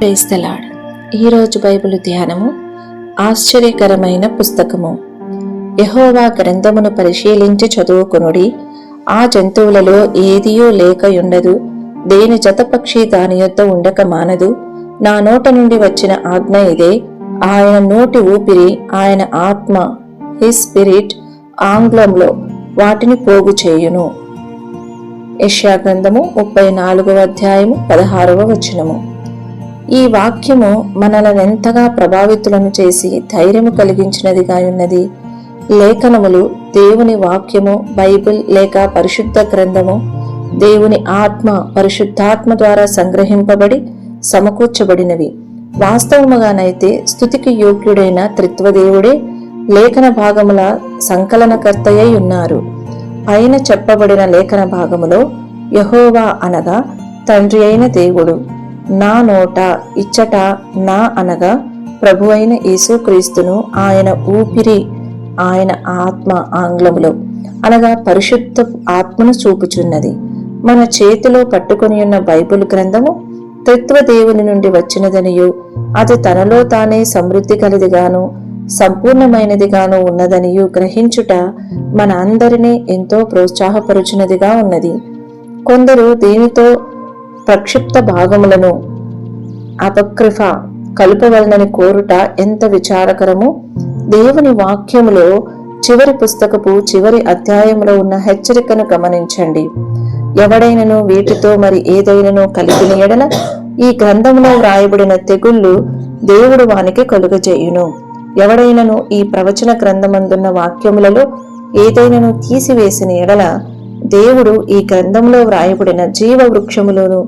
క్రైస్తలాడ్. ఈరోజు బైబిల్ ధ్యానము ఆశ్చర్యకరమైన పుస్తకము. యహోవా గ్రంథమును పరిశీలించి చదువుకునుడి ఆ జంతువులలో ఏదియో లేకయుండదు దేని జతపక్షి దాని యొద్ద ఉండక మానదు నా నోట నుండి వచ్చిన ఆజ్ఞ ఇదే ఆయన నోటి ఊపిరి ఆయన ఆత్మ హిస్ స్పిరిట్ ఆంగ్లంలో వాటిని పోగు చేయును. యెషయా గ్రంథము ముప్పై నాలుగవ అధ్యాయము పదహారవ వచనము. ఈ వాక్యము మనలను ఎంతగా ప్రభావితులను చేసి ధైర్యము కలిగించినదిగా ఉన్నది. లేఖనములు దేవుని వాక్యము బైబిల్ లేక పరిశుద్ధ గ్రంథము దేవుని ఆత్మ పరిశుద్ధాత్మ ద్వారా సంగ్రహింపబడి సమకూర్చబడినవి. వాస్తవముగానైతే స్థుతికి యోగ్యుడైన త్రిత్వదేవుడే లేఖన భాగముల సంకలనకర్తయ్యై ఉన్నారు. పైన చెప్పబడిన లేఖన భాగములో యహోవా అనగా తండ్రి అయిన దేవుడు. నా నోట ఇచ్చట నా అనగా ప్రభు అయిన యేసుక్రీస్తును ఆయన ఊపిరి ఆయన ఆత్మ ఆంగ్లములో. అనగా పరిశుద్ధ ఆత్మను చూపుచున్నది. మన చేతిలో పట్టుకొని ఉన్న బైబిల్ గ్రంథము త్రిత్వ దేవుని నుండి వచ్చినదనియు అది తనలో తానే సమృద్ధి కలిదిగాను సంపూర్ణమైనదిగాను ఉన్నదనియు గ్రహించుట మన అందరినీ ఎంతో ప్రోత్సాహపరుచినదిగా ఉన్నది. కొందరు దీనితో ప్రక్షిప్త భాగములను అపక్రిఫ కలుపవలనని కోరుట ఎంత విచారకరము? దేవుని వాక్యములో చివరి పుస్తకపు చివరి అధ్యాయములో ఉన్న హెచ్చరికను గమనించండి. ఎవడైనను వీటితో మరి ఏదైనను కలిపిన ఎడల ఈ గ్రంథంలో వ్రాయబడిన తెగుళ్ళు దేవుడు వానికి కలుగజేయును. ఎవడైనను ఈ ప్రవచన గ్రంథమందున్న వాక్యములలో ఏదైనను తీసివేసిన ఎడల దేవుడు ఈ గ్రంథంలో వ్రాయబడిన జీవ వృక్షములోను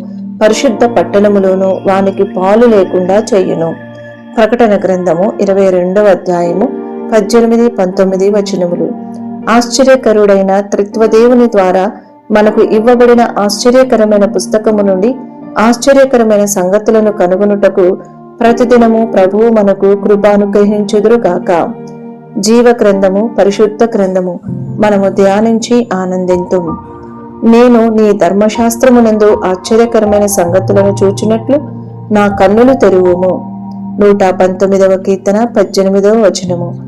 పరిశుద్ధ పట్టణములోను వానికి పాలు లేకుండా చెయ్యును ప్రకటన గ్రంథము ఇరవై రెండవ అధ్యాయము పద్దెనిమిది పంతొమ్మిది వచనములు. ఆశ్చర్యకరుడైన త్రిత్వదేవుని ద్వారా మనకు ఇవ్వబడిన ఆశ్చర్యకరమైన పుస్తకము నుండి ఆశ్చర్యకరమైన సంగతులను కనుగొనుటకు ప్రతిదినము ప్రభువు మనకు కృపానుగ్రహించుదురుగాక. జీవ గ్రంథము పరిశుద్ధ గ్రంథము మనము ధ్యానించి ఆనందింతుము నేను నీ ధర్మశాస్త్రమునందు ఆశ్చర్యకరమైన సంగతులను చూచినట్లు నా కన్నులు తెరువుము. నూట పంతొమ్మిదవ కీర్తన పద్దెనిమిదవ వచనము.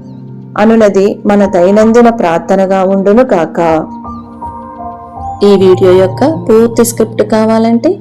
అనునది మన దైనందిన ప్రార్థనగా ఉండును కాక ఈ వీడియో యొక్క పూర్తి స్క్రిప్ట్ కావాలంటే